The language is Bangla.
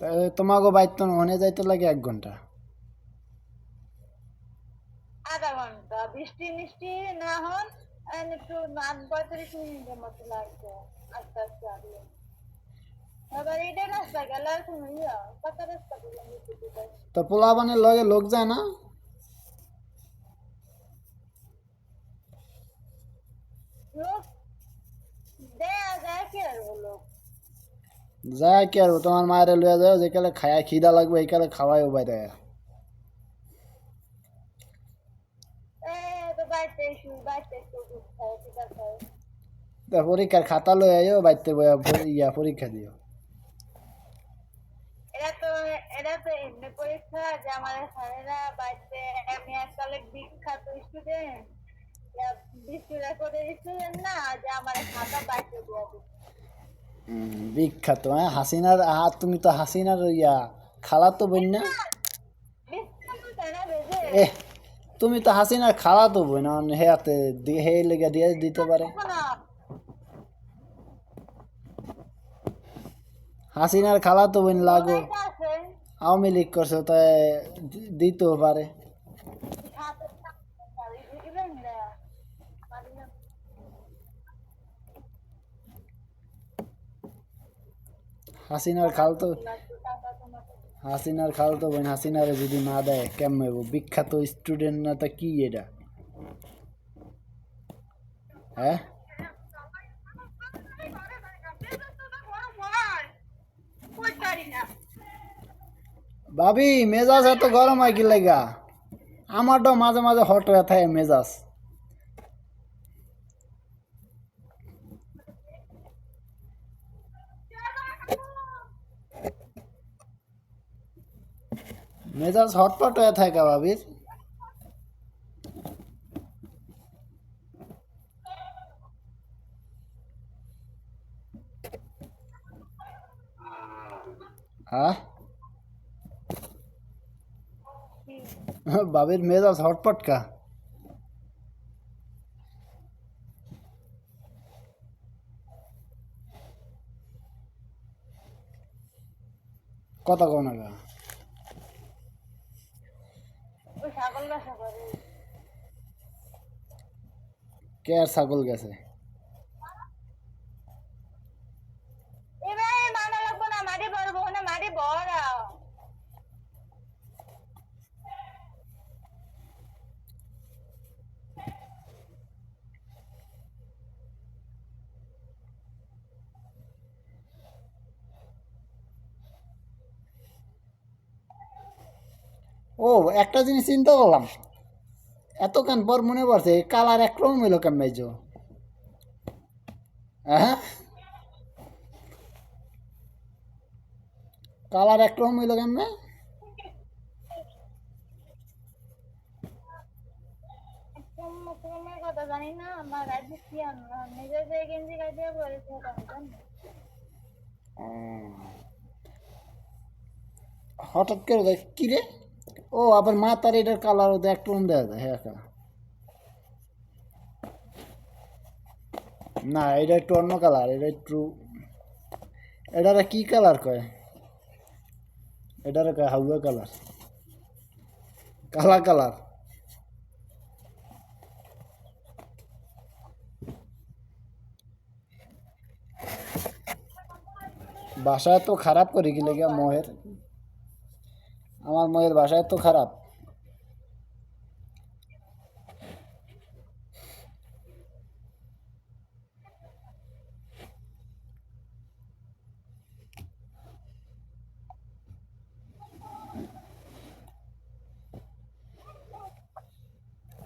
তা তোমাকে বাইক তো মনে যাইতে লাগে এক ঘণ্টা। আধা ঘণ্টা বৃষ্টি মিষ্টি না হন একটু আট পঁয়ত্রিশ মিনিটের মতো লাগবে আস্তে আস্তে আসলে এবার এটা রাস্তা গেল আর কোনো ইয়া রাস্তা তো পোলাবানের লগে লোক যায় না লোক দেয়া যায় কি আর লোক যায় কি আর তোমার মায়ের লইয়া যাও যেকালে খায়া খিদা লাগবে এইকালে খাওয়াই উপায় দেয় পরীক্ষার খাতা লই আইও বাইতে বইয়া ইয়া পরীক্ষা দিও এরা তো এরা তো এমনি পরীক্ষা যে স্যারেরা বাড়িতে আমি বিখ্যাত স্টুডেন্ট বিশ্বরা করে স্টুডেন্ট না যে আমার খাতা দিচ্ছে হুম, বিখ্যাত হ্যাঁ? হাসিনার আ তুমি তো হাসিনার ইয়া, খালা তো বোন না না এ তুমি তো হাসিনার খালা তো বোন হে হাতে দি- হে লেগে দিয়ে দিতে পারে। না হাসিনার খালা তো বোন লাগো। আওয়ামী লীগ করছে, তাই দিতেও পারে খাতা দিবেন না পারি না হাসিনার খাল তো লাগতো হাসিনার খাল তো বোন, হাসিনারে যদি না দেয়, কেমন বিখ্যাত স্টুডেন্ট না তা কি এটা? হ্যাঁ? ভাবি, মেজাজ এত গরম হয় কি লাগা? আমারটাও মাঝে মাঝে হট হয়ে থাকে মেজাজ। মেজাজ হটপট হয়ে থাকে ভাবির হ্যাঁ ভাবির মেজাজ হটপট কা কথা কোন গা ওই ছাগল বাসা করে কে আর ছাগল গেছে এবার মানা লাগবো না মাটি বড় না মাটি বড় ও, একটা জিনিস চিন্তা করলাম। এতক্ষণ পর মনে পড়ছে? কালার একরকম হইল কেমন হ্যাঁ? কালার একরকম হইল কেমনে? হঠাৎ করে কি রে? ও, আবার মাথার এটার কালার ওদের একরকম দেওয়া যায় হ্যাঁ কালার না, এটা একটু অন্য কালার এটা একটু, এটারে কি কালার কয়? এটারে কয় হাউয়া কালার কালা কালার বাসা তো খারাপ করে গেলে গিয়া মহের? আমার মায়ের বাসা এত খারাপ।